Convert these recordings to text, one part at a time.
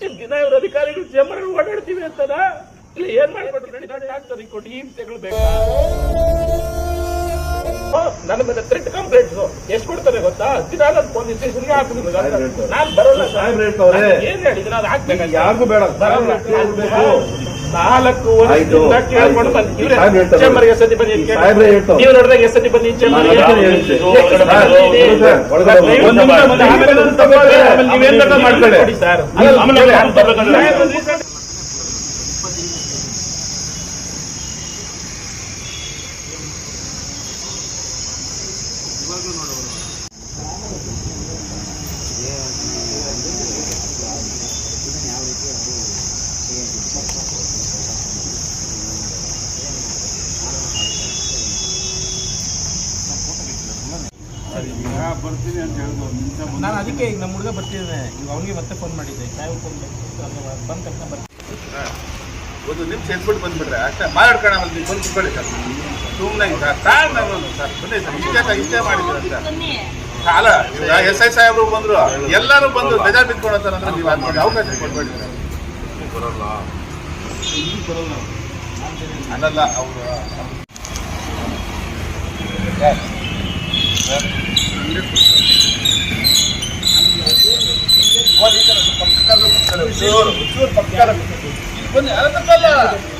ಏನ್ ದಿನ ಇವ್ರ ಅಧಿಕಾರಿಗಳು ಚೇಂಬರ್ ಓಡಾಡ್ತೀವಿ ಅಂತದ ಇಲ್ಲ, ಏನ್ ಮಾಡ್ಬೇಕು ನಡೀತಾರೆ ಡಾಕ್ಟರ್ ಕೊಟ್ಟು ಈ ತೆಗಳ್ಬೇಕಾ ನನ್ನ ಮೇಲೆ ಥ್ರೆಟ್ ಕಂಪ್ಲೇಂಟ್ಸ್ ಎಷ್ಟು ಕೊಡ್ತಾರೆ ಗೊತ್ತಾ ದಿನ ನಾನು ಪೊಲೀಸ್ ಸ್ಟೇಷನ್ಗೆ ಹಾಕಿದ್ರು ನಾನು ಬರೋಲ್ಲ ಏನ್ ಹೇಳಿದ್ರೆ ಅದು ಹಾಕ್ಬೇಕು ಯಾರಿಗೂ ಬೇಡ. ನಾಲ್ಕು. ಚೇಂಬರ್ಗೆ ಸತಿ ಬನ್ನಿ. ನೀವು ನೋಡಿದಾಗ ಎಸ್ ಸತಿ ಬನ್ನಿ ಕಡೆ ಸರ್, ಬನ್ನಿ. ಸರ್, ಒಳಗಡೆ ಬನ್ನಿ. ದಯವಿಟ್ಟು ಒಂದು ನಿಮಿಷ ಬನ್ನಿ. ಆಮೇಲೆ ಅದನ್ನ ತಗೊಳ್ಳಿ. ಆಮೇಲೆ ನೋಡೋರು. ಕೊಡಿ ಸರ್. ಆಮೇಲೆ ಆಮೇಲೆ ನಾನು ಅದಕ್ಕೆ ಈಗ ನಮ್ಮ ಹುಡುಗ ಬರ್ತಿದ್ದೇನೆ ಈಗ ಅವನಿಗೆ ಮತ್ತೆ ಫೋನ್ ಮಾಡಿದ್ದೆ. ಸಾಯಂ ಫೋನ್ ಬಂದ ತಕ್ಷಣ ಬರ್ತೀನಿ ಒಂದು ನಿಮಿಷ ಎದ್ಬಿಟ್ಟು ಬಂದ್ಬಿಟ್ರೆ ಅಷ್ಟೇ. ಮಾತಾಡ್ಕೋಣ ಆಮೇಲೆ ಸುಮ್ಮನೆ ಸರ್. ಸಾರ್ ನಾನು ಸರ್ ಬನ್ನಿ ಸರ್ ಇಷ್ಟೇ ಸರ್ ಇಷ್ಟೇ ಮಾಡಿದ್ದೀರ ಸರ್? ಅಲ್ಲ ಇವಾಗ ಎಸ್ ಐ ಸಾಹೇಬರು ಬಂದರು? ಎಲ್ಲರೂ ಬಂದು ಬೇಜಾರು ಸರ್ ಅಂದ್ರೆ ನೀವು ಅದ್ಕೊಂಡು ಅವಕಾಶ ಕೊಡ್ಬೇಡಿ ಸರ್. ಅಲ್ಲಲ್ಲ ಅವರು ಬನ್ನಿ ಅದಕ್ಕಲ್ಲ ಬಿಸಿಲು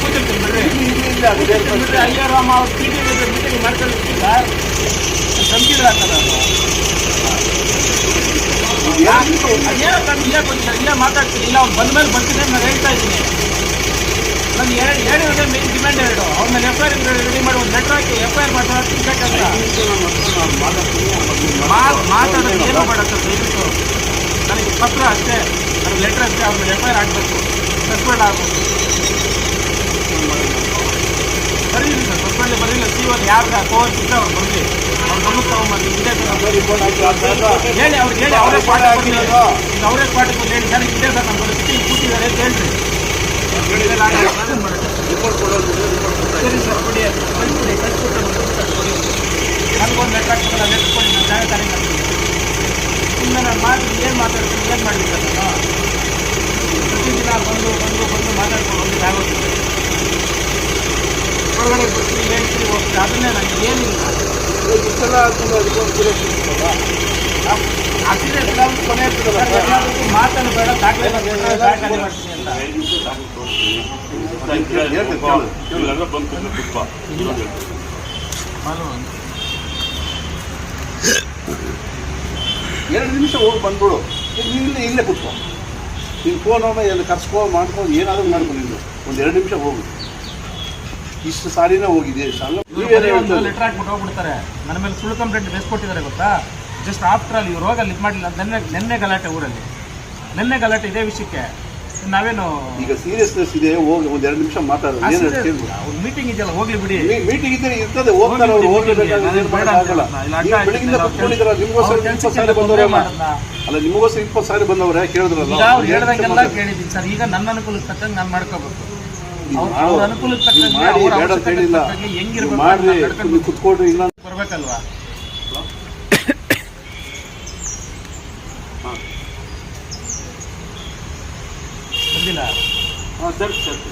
ಕೂತಿರ್ತೀನಿ ಬಿಡ್ರಿ ಇಲ್ಲ. ಬಿಡ್ರಿ ಅಯ್ಯೋ ರಾಮ ಅವ್ರು ಟಿ ವಿ ಮೀಟಿಂಗ್ ಮಾಡ್ಕೊಂಡಿರ್ತೀನಿ ಸರ್ ನಂಬಿದ್ರೆ ಆಗ್ತದ ಅದು ಅದೇನೋ ನಾನು ಇಲ್ಲೇ ಸರ್ ಇಲ್ಲೇ ಮಾತಾಡ್ತೀನಿ ಅವ್ನು ಬಂದ ಮೇಲೆ ಬರ್ತೀನಿ ನಾನು ಹೇಳ್ತಾ ಇದ್ದೀನಿ ನಾನು ಎರಡು ಹೇಳಿರೋದೇ ಮೇನ್ ಡಿಮ್ಯಾಂಡ್ ಎರಡು ಅವ್ರ ಮೇಲೆ ಎಫ್ ಐ ಆರ್ ರೆಡಿ ಮಾಡಿ ಒಂದು ಲೆಟರ್ ಹಾಕಿ ಎಫ್ ಐ ಆರ್ ಮಾಡ್ತಾರೆ ತಿನ್ಬೇಕಂತ ಮಾತಾಡೋದು ಏನೋ ಸರ್, ದಯವಿಟ್ಟು ನನಗೆ ಪತ್ರ ಅಷ್ಟೇ ನನಗೆ ಲೆಟ್ರ್ ಅಷ್ಟೇ ಅವ್ರ ಮೇಲೆ ಎಫ್ ಐ ಆರ್ ಹಾಕಬೇಕು ಸಸ್ಪೆಂಡ್ ಆಗಬೇಕು ಬರೀಲಿ ಸರ್ ಸಸ್ಪೆಂಡ್ ಬರೀಲ್ಲ ಸಿ ಒನ್ ಯಾರು ಕೋರ್ಸ್ ಇದ್ದ ಅವ್ರು ಬರಲಿ. ಅವ್ರು ಗಮನಕ್ಕೆ ತಗೊಂಬರ್ಲಿ ಇದೇ ಥರ ಹೇಳಿ ಅವ್ರಿಗೆ ಹೇಳಿ ಅವರೇ ಪಾಠ ಕೊಡಲಿ ಈಗ ಅವರೇ ಪಾಠ ಕೊಡಲಿ ಹೇಳಿ ಸರ್ ಇದೇ ಸರ್ ನಮ್ಮ ಪರಿಸ್ಥಿತಿ ಕೂತಿದ್ದಾರೆ ಅಂತ ಹೇಳ್ರಿ. ಸರಿ ಸರ್ ಕೊಡಿ. ಕಳಿಸ್ಕೊಡಿ ಕಳಿಸ್ಕೊಟ್ಟು ನನಗೊಂದು ಲೆಟ್ರ್ ಹಾಕ್ತಾರೆ ಲೆಕ್ಕ ಕೊಡಿ ನಾನು ಜಾಗ ತಾನೇ ಮಾಡ್ತೀನಿ ಸುಮ್ಮನೆ ನಾನು ಮಾಡಿ ಏನು ಮಾತಾಡ್ತೀನಿ ಏನು ಮಾಡಲಿ ಸರ್ ನಾನು ಪ್ರತಿದಿನ ಬಂದು ಬಂದು ಬಂದು ಮಾತಾಡ್ಕೊಂಡು ಹೋಗಿ ಆಗೋಗ್ತದೆ ಹೊರಗಡೆ ಬರ್ತೀನಿ ಹೇಳ್ತೀನಿ ಹೋಗ್ತೀನಿ. ಅದನ್ನೇ ನನಗೆ ಏನಿಲ್ಲ. ಇಷ್ಟೆಲ್ಲ ಆದ್ಮೇಲೆ ಅದಕ್ಕೊಂದು serious ಇರ್ತದಲ್ಲ? ಅದೇ ಕೊನೆ ಇರ್ತದೆ ಸರ್, ಎಲ್ಲದಕ್ಕೂ ಮಾತನ್ನು ಬೇಡ ದಾಖಲೆ ಮಾಡ್ತೀನಿ ಅಂತ. ಮಾಲು ಎರಡು ನಿಮಿಷ ಹೋಗಿ ಬಂದ್ಬಿಡು. ನೀನು ಇಲ್ಲೇ ಇಲ್ಲೇ ಕೂತ್ಕೋ. ನೀನು ಫೋನ್ ಎಲ್ಲಿ ಕರ್ಸ್ಕೋ ಮಾಡ್ಕೊ ಏನಾದರೂ ಮಾಡ್ಕೊ ನಿಂದು. ಒಂದು ಎರಡು ನಿಮಿಷ ಹೋಗು. ಇಷ್ಟು ಸಾರಿನೇ ಹೋಗಿದೆ ಅಲ್ಲ ಲೆಟರ್ ಹಾಕ್ಬಿಟ್ಟು ಹೋಗ್ಬಿಡ್ತಾರೆ. ನನ್ನ ಮೇಲೆ ಸುಳ್ಳು ಕಂಪ್ಲೇಂಟ್ ಬೇಸ್ಕೊಟ್ಟಿದ್ದಾರೆ ಗೊತ್ತಾ? ಜಸ್ಟ್ ಆಫ್ಟರ್ ಅಲ್ಲಿ ಇವ್ರು ಹೋಗಲ್ಲಿ ಇದು ಮಾಡಲಿಲ್ಲ, ನೆನ್ನೆ ನೆನ್ನೆ ಗಲಾಟೆ ಊರಲ್ಲಿ. ನೆನ್ನೆ ಗಲಾಟೆ ಇದೇ ವಿಷಯಕ್ಕೆ. ನಾವೇನು ಈಗ ಸೀರಿಯಸ್ನೆಸ್ ಇದೆ ಹೋಗಿ ಒಂದ್ ಎರಡು ನಿಮಿಷ ಮಾತಾಡೋದು ಏನು ಹೇಳ್ತೀನಿ ಮೀಟಿಂಗ್ ಇದೆಯಲ್ಲ ಹೋಗ್ಲಿ ಬಿಡಿ. ಮೀಟಿಂಗ್ ಇದ್ರೆ ಇರ್ತದೆ ಹೋಗ್ತಾರೆ ಅವ್ರು ಹೋಗ್ಲೇಬೇಕಾದ್ರೆ ಏನು ಮಾಡೋಕ್ಕಾಗಲ್ಲ. ನೀವು ಬೆಳಗಿಂದ ಕುತ್ಕೊಂಡಿದ್ದೀರ ನಿಮಗೋಸ್ಕರ ಇಪ್ಪತ್ತು ಬಂದವರಲ್ಲ ಅಲ್ಲ ನಿಮಗೋಸ್ಕರ ಇಪ್ಪತ್ತು ಸಾವಿರ ಬಂದವ್ರೆ ಕೇಳಿದ್ರಲ್ಲ? ಈಗ ಅವ್ರು ಒಂದು ಎರಡು ನಿಮಿಷ ಹೇಳ್ದಂಗೆಲ್ಲ ಮಾತಾಡಿ. ಕೇಳಿದ್ದೀನಿ ಸರ್. ಈಗ ನನ್ನ ಅನುಕೂಲಕ್ಕೆ ತಕ್ಕಂಗೆ ನಾನು ಮಾಡ್ಕೋಬೇಕು. ಅವ್ರ ಅನುಕೂಲಕ್ಕೆ ನೀವು ತಕ್ಕಂಗೆ ಮಾಡಿ ಅವ್ರ ಬೇಡ ಅಂತ ಅವಶ್ಯಕತೆಗೆ ಹೇಳಿಲ್ಲ. ತಕ್ಕಂಗೆ ನೀವು ಹೆಂಗಿರ್ಬೇಕು ಮಾಡ್ರಿ ಅಂತ ನಡ್ಕೊಂಡು ನೀವು ಕುತ್ಕೊಳ್ರಿ ಇಲ್ಲ ಬರ್ಬೇಕಲ್ವಾ? ಬಂದಿಲ್ಲ ಹಾಂ ಸರಿ ಸರಿ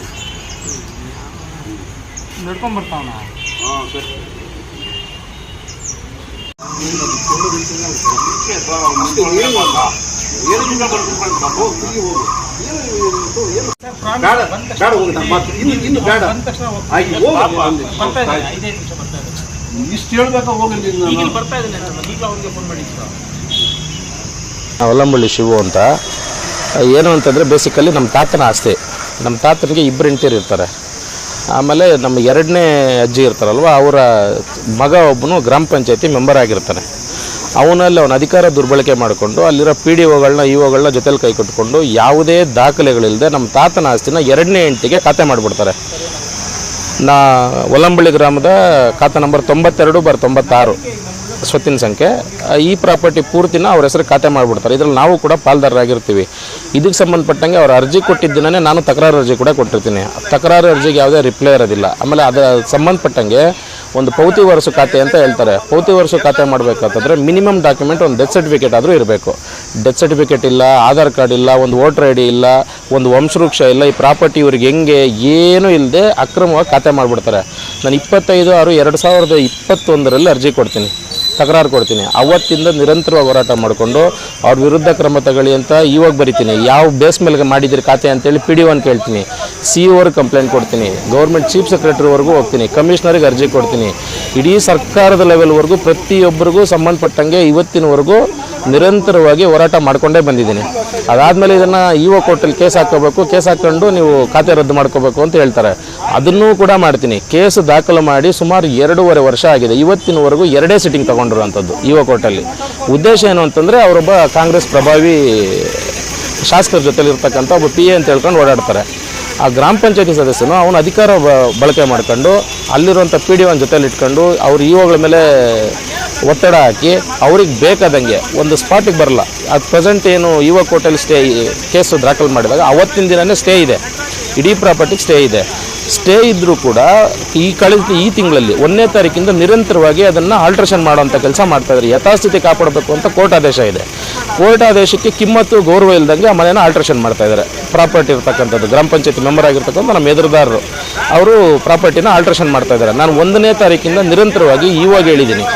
ನಡ್ಕೊಂಡ್ ಹಾಂ ಬರ್ತಾ ಇದ್ದೀನಿ ಆಯ್ತು. ಐದೈದು ನಿಮಿಷ ಬರ್ತಾ ಇದ್ದೀನಿ ಇಷ್ಟು ಹೇಳ್ಬೇಕಾ ಹೋಗಿ ಈಗ ಬರ್ತಾ ಇದ್ದೀನಿ ಶಿವು ಅಂತ. ಏನು ಅಂತಂದರೆ ಬೇಸಿಕಲಿ ನಮ್ಮ ತಾತನ ಆಸ್ತಿ. ನಮ್ಮ ತಾತನಿಗೆ ಇಬ್ಬರು ಹೆಂಡ್ತೀರು ಇರ್ತಾರೆ. ಆಮೇಲೆ ನಮ್ಮ ಎರಡನೇ ಅಜ್ಜಿ ಇರ್ತಾರಲ್ವ, ಅವರ ಮಗ ಒಬ್ಬನು ಗ್ರಾಮ ಪಂಚಾಯತಿ ಮೆಂಬರ್ ಆಗಿರ್ತಾನೆ. ಅವನಲ್ಲಿ ಅವನ ಅಧಿಕಾರ ದುರ್ಬಳಕೆ ಮಾಡಿಕೊಂಡು ಅಲ್ಲಿರೋ ಪಿ ಡಿ ಒಗಳನ್ನ ಇ ಒಗಳನ್ನ ಜೊತೆಲಿ ಕೈ ಕಟ್ಕೊಂಡು ಯಾವುದೇ ದಾಖಲೆಗಳಿಲ್ಲದೆ ನಮ್ಮ ತಾತನ ಆಸ್ತಿನ ಎರಡನೇ ಎಂಟಿಗೆ ಖಾತೆ ಮಾಡಿಬಿಡ್ತಾರೆ. ನಾ ಒಲಂಬಳ್ಳಿ ಗ್ರಾಮದ ಖಾತೆ ನಂಬರ್ ತೊಂಬತ್ತೆರಡು ಬರ್ ತೊಂಬತ್ತಾರು. ಸ್ವತ್ತಿನ ಸಂಖ್ಯೆ ಈ ಪ್ರಾಪರ್ಟಿ ಪೂರ್ತಿನ ಅವ್ರ ಹೆಸರು ಖಾತೆ ಮಾಡಿಬಿಡ್ತಾರೆ. ಇದ್ರಲ್ಲಿ ನಾವು ಕೂಡ ಪಾಲ್ದಾರರಾಗಿರ್ತೀವಿ. ಇದಕ್ಕೆ ಸಂಬಂಧಪಟ್ಟಂಗೆ ಅವ್ರ ಅರ್ಜಿ ಕೊಟ್ಟಿದ್ದ ದಿನನೇ ನಾನು ತಕರಾರು ಅರ್ಜಿ ಕೂಡ ಕೊಟ್ಟಿರ್ತೀನಿ. ತಕರಾರು ಅರ್ಜಿಗೆ ಯಾವುದೇ ರಿಪ್ಲೈ ಇರೋದಿಲ್ಲ. ಆಮೇಲೆ ಅದರ ಸಂಬಂಧಪಟ್ಟಂಗೆ ಒಂದು ಪೌತಿ ವರ್ಷ ಖಾತೆ ಅಂತ ಹೇಳ್ತಾರೆ. ಪೌತಿ ವರ್ಷ ಖಾತೆ ಮಾಡಬೇಕಾದ್ರೆ ಮಿನಿಮಮ್ ಡಾಕ್ಯುಮೆಂಟ್ ಒಂದು ಡೆತ್ ಸರ್ಟಿಫಿಕೇಟ್ ಆದರೂ ಇರಬೇಕು. ಡೆತ್ ಸರ್ಟಿಫಿಕೇಟ್ ಇಲ್ಲ, ಆಧಾರ್ ಕಾರ್ಡ್ ಇಲ್ಲ, ಒಂದು ವೋಟರ್ ಐ ಡಿ ಇಲ್ಲ, ಒಂದು ವಂಶವೃಕ್ಷ ಇಲ್ಲ, ಈ ಪ್ರಾಪರ್ಟಿ ಇವ್ರಿಗೆ ಹೆಂಗೆ ಏನೂ ಇಲ್ಲದೆ ಅಕ್ರಮವಾಗಿ ಖಾತೆ ಮಾಡಿಬಿಡ್ತಾರೆ. ನಾನು ಇಪ್ಪತ್ತೈದು ಆರು ಎರಡು ಸಾವಿರದ ಇಪ್ಪತ್ತೊಂದರಲ್ಲಿ ಅರ್ಜಿ ಕೊಡ್ತೀನಿ. ತಕರಾರು ಕೊಡ್ತೀನಿ. ಅವತ್ತಿಂದ ನಿರಂತರವಾಗಿ ಹೋರಾಟ ಮಾಡಿಕೊಂಡು ಅವ್ರ ವಿರುದ್ಧ ಕ್ರಮ ತಗೊಳ್ಳಿ ಅಂತ ಇವಾಗ ಬರಿತೀನಿ. ಯಾವ ಬೇಸ್ ಮೇಲೆ ಮಾಡಿದ್ರಿ ಖಾತೆ ಅಂತೇಳಿ ಪಿ ಡಿ ಒನ್ ಕೇಳ್ತೀನಿ. ಸಿ ಅವ್ರಿಗೆ ಕಂಪ್ಲೇಂಟ್ ಕೊಡ್ತೀನಿ. ಗೌರ್ಮೆಂಟ್ ಚೀಫ್ ಸೆಕ್ರೆಟರಿವರೆಗೂ ಹೋಗ್ತೀನಿ. ಕಮಿಷನರಿಗೆ ಅರ್ಜಿ ಕೊಡ್ತೀನಿ. ಇಡೀ ಸರ್ಕಾರದ ಲೆವೆಲ್ವರೆಗೂ ಪ್ರತಿಯೊಬ್ಬರಿಗೂ ಸಂಬಂಧಪಟ್ಟಂಗೆ ಇವತ್ತಿನವರೆಗೂ ನಿರಂತರವಾಗಿ ಹೋರಾಟ ಮಾಡಿಕೊಂಡೇ ಬಂದಿದ್ದೀನಿ. ಅದಾದಮೇಲೆ ಇದನ್ನು ಇ ಒ ಕೋರ್ಟಲ್ಲಿ ಕೇಸ್ ಹಾಕೋಬೇಕು, ಕೇಸ್ ಹಾಕ್ಕೊಂಡು ನೀವು ಖಾತೆ ರದ್ದು ಮಾಡ್ಕೋಬೇಕು ಅಂತ ಹೇಳ್ತಾರೆ. ಅದನ್ನೂ ಕೂಡ ಮಾಡ್ತೀನಿ. ಕೇಸ್ ದಾಖಲು ಮಾಡಿ ಸುಮಾರು ಎರಡೂವರೆ ವರ್ಷ ಆಗಿದೆ. ಇವತ್ತಿನವರೆಗೂ ಎರಡೇ ಸಿಟ್ಟಿಂಗ್ ತೊಗೊಂಡಿರುವಂಥದ್ದು ಇ ಒ ಕೋರ್ಟಲ್ಲಿ ಉದ್ದೇಶ ಏನು ಅಂತಂದರೆ ಅವರೊಬ್ಬ ಕಾಂಗ್ರೆಸ್ ಪ್ರಭಾವಿ ಶಾಸಕರ ಜೊತೆಲಿ ಇರ್ತಕ್ಕಂಥ ಒಬ್ಬ ಪಿ ಎ ಅಂತ ಹೇಳ್ಕೊಂಡು ಓಡಾಡ್ತಾರೆ. ಆ ಗ್ರಾಮ ಪಂಚಾಯತಿ ಸದಸ್ಯನು ಅವನ ಅಧಿಕಾರ ಬಳಕೆ ಮಾಡ್ಕೊಂಡು ಅಲ್ಲಿರುವಂಥ ಪಿ ಡಿ ಒನ್ ಜೊತೆಲಿ ಇಟ್ಕೊಂಡು ಅವ್ರ ಒಗಳ ಮೇಲೆ ಒತ್ತಡ ಹಾಕಿ ಅವ್ರಿಗೆ ಬೇಕಾದಂಗೆ ಒಂದು ಸ್ಪಾಟಿಗೆ ಬರಲ್ಲ. ಅದು ಪ್ರೆಸೆಂಟ್ ಏನು ಇವ ಕೋರ್ಟಲ್ಲಿ ಸ್ಟೇ ಕೇಸು ದಾಖಲು ಮಾಡಿದಾಗ ಅವತ್ತಿನ ದಿನವೇ ಸ್ಟೇ ಇದೆ. ಇಡೀ ಪ್ರಾಪರ್ಟಿಗೆ ಸ್ಟೇ ಇದೆ. ಸ್ಟೇ ಇದ್ದರೂ ಕೂಡ ಈ ಕಳೆದ ಈ ತಿಂಗಳಲ್ಲಿ ಒಂದನೇ ತಾರೀಕಿಂದ ನಿರಂತರವಾಗಿ ಅದನ್ನು ಆಲ್ಟ್ರೇಷನ್ ಮಾಡುವಂಥ ಕೆಲಸ ಮಾಡ್ತಾ ಇದ್ದಾರೆ. ಯಥಾಸ್ಥಿತಿ ಕಾಪಾಡಬೇಕು ಅಂತ ಕೋರ್ಟ್ ಆದೇಶ ಇದೆ. ಕೋರ್ಟ್ ಆದೇಶಕ್ಕೆ ಕಿಮ್ಮತ್ತು, ಗೌರವ ಇಲ್ಲದಂಗೆ ಆ ಮನೆಯನ್ನು ಆಲ್ಟ್ರೇಷನ್ ಮಾಡ್ತಾ ಇದ್ದಾರೆ. ಪ್ರಾಪರ್ಟಿ ಇರ್ತಕ್ಕಂಥದ್ದು, ಗ್ರಾಮ ಪಂಚಾಯತಿ ಮೆಂಬರ್ ಆಗಿರ್ತಕ್ಕಂಥ ನಮ್ಮ ಎದುರುದಾರರು, ಅವರು ಪ್ರಾಪರ್ಟಿನ ಆಲ್ಟ್ರೇಷನ್ ಮಾಡ್ತಾ ಇದ್ದಾರೆ. ನಾನು ಒಂದನೇ ತಾರೀಕಿಂದ ನಿರಂತರವಾಗಿ ಇವಾಗ ಹೇಳಿದ್ದೀನಿ.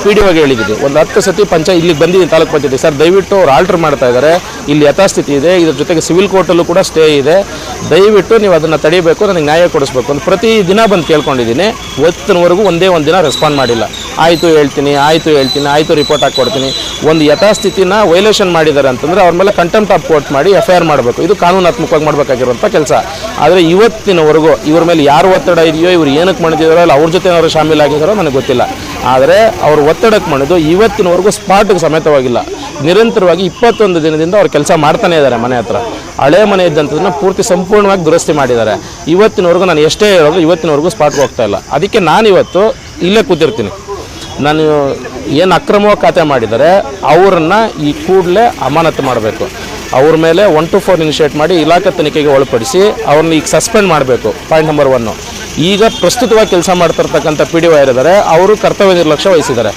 ಪಿ ಡಿ ಒಗೆ ಹೇಳಿದ್ದೀವಿ ಒಂದು ಹತ್ತು ಸತಿ ಪಂಚಾಯತ್ ಇಲ್ಲಿಗೆ ಬಂದಿದ್ದೀನಿ ತಾಲೂಕು ಪಂಚಾಯತಿ. ಸರ್, ದಯವಿಟ್ಟು ಅವ್ರು ಆಲ್ಟ್ರ್ ಮಾಡ್ತಾ ಇದ್ದಾರೆ. ಇಲ್ಲಿ ಯಥಾಸ್ಥಿತಿ ಇದೆ. ಇದ್ರ ಜೊತೆಗೆ ಸಿವಿಲ್ ಕೋರ್ಟಲ್ಲೂ ಕೂಡ ಸ್ಟೇ ಇದೆ. ದಯವಿಟ್ಟು ನೀವು ಅದನ್ನು ತಡಿಬೇಕು ನನಗೆ ನ್ಯಾಯ ಕೊಡಿಸ್ಬೇಕು ಅಂತ ಪ್ರತಿ ದಿನ ಬಂದು ಕೇಳ್ಕೊಂಡಿದ್ದೀನಿ. ಒತ್ತಿನವರೆಗೂ ಒಂದೇ ಒಂದು ದಿನ ರೆಸ್ಪಾಂಡ್ ಮಾಡಿಲ್ಲ. ಆಯಿತು ಹೇಳ್ತೀನಿ ಆಯಿತು ಹೇಳ್ತೀನಿ, ಆಯಿತು ರಿಪೋರ್ಟ್ ಹಾಕ್ಕೊಡ್ತೀನಿ ಒಂದು ಯಥಾಸ್ಥಿತಿನ ವೈಲೇಷನ್ ಮಾಡಿದ್ದಾರೆ ಅಂತಂದರೆ ಅವ್ರ ಮೇಲೆ ಕಂಟೆಂಪ್ಟ್ ಆಫ್ ಕೋರ್ಟ್ ಮಾಡಿ ಎಫ್ ಐ ಆರ್ ಮಾಡಬೇಕು. ಇದು ಕಾನೂನಾತ್ಮಕವಾಗಿ ಮಾಡಬೇಕಾಗಿರುವಂಥ ಕೆಲಸ. ಆದರೆ ಇವತ್ತಿನವರೆಗೂ ಇವ್ರ ಮೇಲೆ ಯಾರು ಒತ್ತಡ ಇದೆಯೋ, ಇವ್ರು ಏನಕ್ಕೆ ಮಾಡಿದಾರೋ ಅಲ್ಲ ಅವ್ರ ಜೊತೆ ಏನಾದ್ರು ಶಾಮೀಲಾಗಿದ್ದಾರೋ ನನಗೆ ಗೊತ್ತಿಲ್ಲ. ಆದರೆ ಅವರು ಒತ್ತಡಕ್ಕೆ ಮಾಡಿದ್ದು ಇವತ್ತಿನವರೆಗೂ ಸ್ಪಾಟ್ಗೆ ಸಮೇತವಾಗಿಲ್ಲ. ನಿರಂತರವಾಗಿ ಇಪ್ಪತ್ತೊಂದು ದಿನದಿಂದ ಅವ್ರು ಕೆಲಸ ಮಾಡ್ತಾನೆ ಇದ್ದಾರೆ ಮನೆ ಹತ್ರ. ಹಳೆ ಮನೆ ಇದ್ದಂಥದನ್ನ ಪೂರ್ತಿ ಸಂಪೂರ್ಣವಾಗಿ ದುರಸ್ತಿ ಮಾಡಿದ್ದಾರೆ. ಇವತ್ತಿನವರೆಗೂ ನಾನು ಎಷ್ಟೇ ಹೇಳೋದು ಇವತ್ತಿನವರೆಗೂ ಸ್ಪಾಟ್ಗೆ ಹೋಗ್ತಾ ಇಲ್ಲ. ಅದಕ್ಕೆ ನಾನಿವತ್ತು ಇಲ್ಲೇ ಕೂತಿರ್ತೀನಿ. ನಾನು ಏನು ಅಕ್ರಮವಾಗಿ ಖಾತೆ ಮಾಡಿದರೆ ಅವರನ್ನು ಈ ಕೂಡಲೇ ಅಮಾನತು ಮಾಡಬೇಕು. ಅವ್ರ ಮೇಲೆ ಒನ್ ಟು ಫೋರ್ ಇನಿಷಿಯೇಟ್ ಮಾಡಿ ಇಲಾಖೆ ತನಿಖೆಗೆ ಒಳಪಡಿಸಿ ಅವ್ರನ್ನ ಈಗ ಸಸ್ಪೆಂಡ್ ಮಾಡಬೇಕು ಪಾಯಿಂಟ್ ನಂಬರ್ ಒನ್ ಈಗ ಪ್ರಸ್ತುತವಾಗಿ ಕೆಲಸ ಮಾಡ್ತಿರ್ತಕ್ಕಂಥ ಪಿ ಡಿ ಒ ಯಾರಿದ್ದಾರೆ, ಅವರು ಕರ್ತವ್ಯ ನಿರ್ಲಕ್ಷ್ಯ ವಹಿಸಿದ್ದಾರೆ.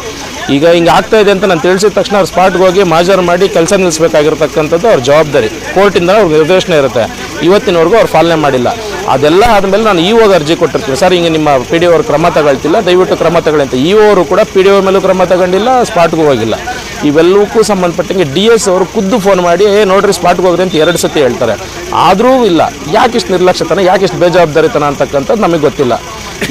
ಈಗ ಹಿಂಗೆ ಆಗ್ತಾ ಇದೆ ಅಂತ ನಾನು ತಿಳಿಸಿದ ತಕ್ಷಣ ಅವ್ರು ಸ್ಪಾಟ್ಗೆ ಹೋಗಿ ಮಾಜರ್ ಮಾಡಿ ಕೆಲಸ ನಿಲ್ಲಿಸಬೇಕಾಗಿರ್ತಕ್ಕಂಥದ್ದು ಅವ್ರ ಜವಾಬ್ದಾರಿ. ಕೋರ್ಟಿಂದ ಅವ್ರ ನಿರ್ದೇಶನ ಇರುತ್ತೆ. ಇವತ್ತಿನವರೆಗೂ ಅವ್ರು ಪಾಲನೆ ಮಾಡಿಲ್ಲ. ಅದೆಲ್ಲ ಆದಮೇಲೆ ನಾನು ಇ ಓಗೆ ಅರ್ಜಿ ಕೊಟ್ಟಿರ್ತೀನಿ. ಸರ್, ಹಿಂಗೆ ನಿಮ್ಮ ಪಿ ಡಿ ಓರ್ ಕ್ರಮ ತಗೊಳ್ತಿಲ್ಲ. ದಯವಿಟ್ಟು ಕ್ರಮ ತಗೊಳ್ಳಿ ಅಂತ ಇ ಅವರು ಕೂಡ ಪಿ ಡಿ ಓ ಮೇಲೂ ಕ್ರಮ ತಗೊಂಡಿಲ್ಲ ಸ್ಪಾಟ್ಗೂ ಹೋಗಿಲ್ಲ. ಇವೆಲ್ಲವಕ್ಕೂ ಸಂಬಂಧಪಟ್ಟಂಗೆ ಡಿ ಎಸ್ ಅವರು ಖುದ್ದು ಫೋನ್ ಮಾಡಿ, ಏ, ನೋಡ್ರಿ ಸ್ಪಾಟ್ಗೆ ಹೋಗ್ರಿ ಅಂತ ಎರಡು ಸತಿ ಹೇಳ್ತಾರೆ. ಆದರೂ ಇಲ್ಲ. ಯಾಕಿಷ್ಟು ನಿರ್ಲಕ್ಷ್ಯತನ, ಯಾಕಿಷ್ಟು ಬೇಜವಾಬ್ದಾರಿತನ ಅಂತಕ್ಕಂಥದ್ದು ನಮಗೆ ಗೊತ್ತಿಲ್ಲ.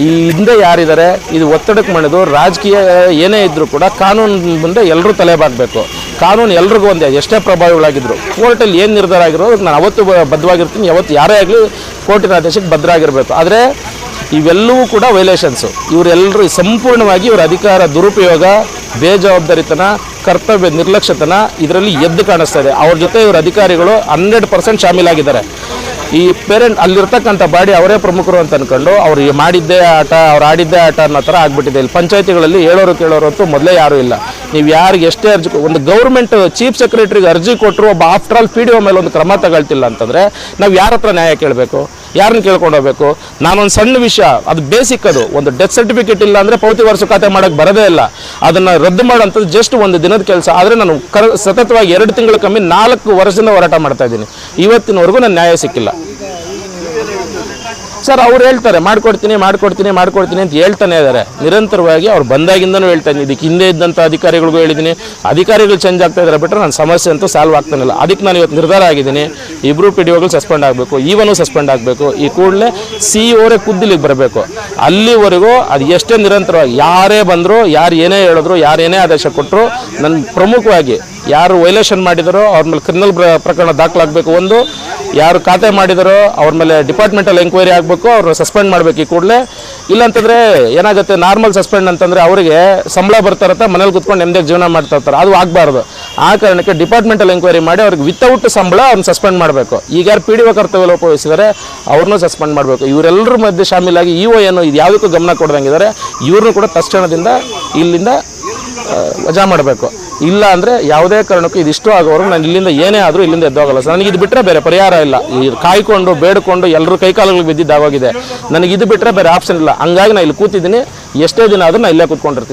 ಈ ಹಿಂದೆ ಯಾರಿದ್ದಾರೆ ಇದು ಒತ್ತಡಕ್ಕೆ ಮಾಡೋದು ರಾಜಕೀಯ ಏನೇ ಇದ್ದರೂ ಕೂಡ ಕಾನೂನು ಮುಂದೆ ಎಲ್ಲರೂ ತಲೆ ಬಾಗಬೇಕು ಕಾನೂನು ಎಲ್ರಿಗೂ ಒಂದೇ, ಎಷ್ಟೇ ಪ್ರಭಾವಿಗಳಾಗಿದ್ರು. ಕೋರ್ಟಲ್ಲಿ ಏನು ನಿರ್ಧಾರ ಆಗಿರೋ ನಾನು ಅವತ್ತು ಬದ್ಧವಾಗಿರ್ತೀನಿ. ಯಾವತ್ತು ಯಾರೇ ಆಗಲಿ ಕೋರ್ಟಿನ ಆದೇಶಕ್ಕೆ ಭದ್ರಾಗಿರಬೇಕು. ಆದರೆ ಇವೆಲ್ಲವೂ ಕೂಡ ವೈಲೇಷನ್ಸು ಇವರೆಲ್ಲರೂ ಸಂಪೂರ್ಣವಾಗಿ ಇವರ ಅಧಿಕಾರ ದುರುಪಯೋಗ, ಬೇಜವಾಬ್ದಾರಿತನ, ಕರ್ತವ್ಯ ನಿರ್ಲಕ್ಷ್ಯತನ ಇದರಲ್ಲಿ ಎದ್ದು ಕಾಣಿಸ್ತಾ ಇದೆ. ಅವ್ರ ಜೊತೆ ಇವ್ರ ಅಧಿಕಾರಿಗಳು ಹಂಡ್ರೆಡ್ ಪರ್ಸೆಂಟ್ ಶಾಮೀಲಾಗಿದ್ದಾರೆ. ಈ ಪೇರೆಂಟ್ ಅಲ್ಲಿರ್ತಕ್ಕಂಥ ಬಾಡಿ ಅವರೇ ಪ್ರಮುಖರು ಅಂತ ಅಂದ್ಕೊಂಡು ಅವ್ರು ಈ ಮಾಡಿದ್ದೇ ಆಟ, ಅವ್ರು ಆಡಿದ್ದೇ ಆಟ ಅನ್ನೋ ಥರ ಆಗ್ಬಿಟ್ಟಿದೆ. ಇಲ್ಲಿ ಪಂಚಾಯತಿಗಳಲ್ಲಿ ಹೇಳೋರು ಕೇಳೋರು ಅಂತೂ ಮೊದಲೇ ಯಾರೂ ಇಲ್ಲ. ನೀವು ಯಾರಿಗೆ ಎಷ್ಟೇ ಅರ್ಜಿ ಒಂದು ಗೌರ್ಮೆಂಟ್ ಚೀಫ್ ಸೆಕ್ರೆಟರಿಗೆ ಅರ್ಜಿ ಕೊಟ್ಟರು ಒಬ್ಬ after all P D O ಮೇಲೆ ಒಂದು ಕ್ರಮ ತಗೊಳ್ತಿಲ್ಲ ಅಂತಂದರೆ ನಾವು ಯಾರ ಹತ್ರ ನ್ಯಾಯ ಕೇಳಬೇಕು? ಯಾರನ್ನ ಕೇಳ್ಕೊಂಡು ಹೋಗ್ಬೇಕು? ನಾನೊಂದು ಸಣ್ಣ ವಿಷಯ, ಅದು ಬೇಸಿಕ್ ಅದು. ಒಂದು ಡೆತ್ ಸರ್ಟಿಫಿಕೇಟ್ ಇಲ್ಲ ಅಂದರೆ ಪೌತಿ ವರ್ಷ ಖಾತೆ ಮಾಡೋಕ್ಕೆ ಬರೋದೇ ಇಲ್ಲ. ಅದನ್ನು ರದ್ದು ಮಾಡೋಂಥದ್ದು ಜಸ್ಟ್ ಒಂದು ದಿನದ ಕೆಲಸ. ಆದರೆ ನಾನು ಕರ ಸತತವಾಗಿ ಎರಡು ತಿಂಗಳ ಕಮ್ಮಿ ನಾಲ್ಕು ವರ್ಷದಿಂದ ಹೋರಾಟ ಮಾಡ್ತಾ ಇದ್ದೀನಿ. ಇವತ್ತಿನವರೆಗೂ ನಾನು ನ್ಯಾಯ ಸಿಕ್ಕಿಲ್ಲ. ಸರ್, ಅವ್ರು ಹೇಳ್ತಾರೆ, ಮಾಡ್ಕೊಡ್ತೀನಿ ಮಾಡ್ಕೊಡ್ತೀನಿ ಮಾಡ್ಕೊಡ್ತೀನಿ ಅಂತ ಹೇಳ್ತಾನೆ ಇದ್ದಾರೆ ನಿರಂತರವಾಗಿ ಅವ್ರು ಬಂದಾಗಿಂದನೂ ಹೇಳ್ತಾ ಇದಕ್ಕೆ ಹಿಂದೆ ಇದ್ದಂಥ ಅಧಿಕಾರಿಗಳಿಗೂ ಹೇಳಿದ್ದೀನಿ. ಅಧಿಕಾರಿಗಳು ಚೇಂಜ್ ಆಗ್ತಾ ಇದ್ದಾರೆ ಬಿಟ್ಟರೆ ನನ್ನ ಸಮಸ್ಯೆ ಅಂತೂ ಸಾಲ್ವ್ ಆಗ್ತಾನಿಲ್ಲ ಅದಕ್ಕೆ ನಾನು ಇವತ್ತು ನಿರ್ಧಾರ ಆಗಿದ್ದೀನಿ. ಇಬ್ಬರು ಪಿ ಡಿ ಸಸ್ಪೆಂಡ್ ಆಗಬೇಕು ಈವನು ಸಸ್ಪೆಂಡ್ ಆಗಬೇಕು. ಈ ಕೂಡಲೇ ಸಿ ಓರೇ ಕುದ್ದಿಲಿಗೆ ಬರಬೇಕು. ಅಲ್ಲಿವರೆಗೂ ಅದು ಎಷ್ಟೇ ನಿರಂತರವಾಗಿ, ಯಾರೇ ಬಂದರೂ, ಯಾರು ಏನೇ ಹೇಳಿದ್ರು, ಯಾರು ಏನೇ ಆದೇಶ ಕೊಟ್ಟರು ನನ್ನ ಪ್ರಮುಖವಾಗಿ ಯಾರು ವೈಲೇಷನ್ ಮಾಡಿದರೋ ಅವ್ರ ಮೇಲೆ ಕ್ರಿಮಿನಲ್ ಪ್ರಕರಣ ದಾಖಲಾಗಬೇಕು ಒಂದು. ಯಾರು ಖಾತೆ ಮಾಡಿದರೋ ಅವ್ರ ಮೇಲೆ ಡಿಪಾರ್ಟ್ಮೆಂಟಲ್ ಎಂಕ್ವೈರಿ ಆಗಬೇಕು ಅವರು ಸಸ್ಪೆಂಡ್ ಮಾಡಬೇಕು ಈ ಕೂಡಲೇ. ಇಲ್ಲಾಂತಂದರೆ ಏನಾಗುತ್ತೆ ನಾರ್ಮಲ್ ಸಸ್ಪೆಂಡ್ ಅಂತಂದರೆ ಅವರಿಗೆ ಸಂಬಳ ಬರ್ತಾರತ್ತ ಮನೇಲಿ ಕುತ್ಕೊಂಡು ನೆಮ್ಮದಿಯಾಗಿ ಜೀವನ ಮಾಡ್ತಾ ಇರ್ತಾರೆ. ಅದು ಆಗಬಾರ್ದು. ಆ ಕಾರಣಕ್ಕೆ ಡಿಪಾರ್ಟ್ಮೆಂಟಲ್ ಎಂಕ್ವೈರಿ ಮಾಡಿ ಅವ್ರಿಗೆ ವಿತೌಟ್ ಸಂಬಳ ಅವ್ರನ್ನ ಸಸ್ಪೆಂಡ್ ಮಾಡಬೇಕು. ಈಗ ಯಾರು ಪಿ ಡಿ ಒ ಕರ್ತವ್ಯ ಉಪಯೋಗಿಸಿದರೆ, ಅವ್ರನ್ನೂ ಸಸ್ಪೆಂಡ್ ಮಾಡಬೇಕು. ಇವರೆಲ್ಲರ ಮಧ್ಯೆ ಶಾಮೀಲಾಗಿ ಇ ಒ ಏನು ಇದು ಯಾವುದಕ್ಕೂ ಗಮನ ಕೊಡ್ದಂಗಿದ್ದಾರೆ. ಇವ್ರನ್ನೂ ಕೂಡ ತಕ್ಷಣದಿಂದ ಇಲ್ಲಿಂದ ವಜಾ ಮಾಡಬೇಕು. ಇಲ್ಲ ಅಂದರೆ ಯಾವುದೇ ಕಾರಣಕ್ಕೂ ಇದಿಷ್ಟು ಆಗೋವರೆಗೂ ನಾನು ಇಲ್ಲಿಂದ ಏನೇ ಆದರೂ ಇಲ್ಲಿಂದ ಎದ್ದೋಗಲ್ಲ. ಸರ್ ನನಗೆ ಇದು ಬಿಟ್ಟರೆ ಬೇರೆ ಪರಿಹಾರ ಇಲ್ಲ. ಈ ಕಾಯ್ಕೊಂಡು, ಬೇಡಿಕೊಂಡು ಎಲ್ಲರೂ ಕೈಕಾಲುಗಳಿಗೆ ಬಿದ್ದಿದ್ದಾಗೋಗಿದೆ ನನಗೆ ಇದು ಬಿಟ್ಟರೆ ಬೇರೆ ಆಪ್ಷನ್ ಇಲ್ಲ. ಹಂಗಾಗಿ ನಾನು ಇಲ್ಲಿ ಕೂತಿದ್ದೀನಿ. ಎಷ್ಟೇ ದಿನ ಆದರೂ ನಾನು ಇಲ್ಲೇ ಕೂತ್ಕೊಂಡಿರ್ತೀನಿ.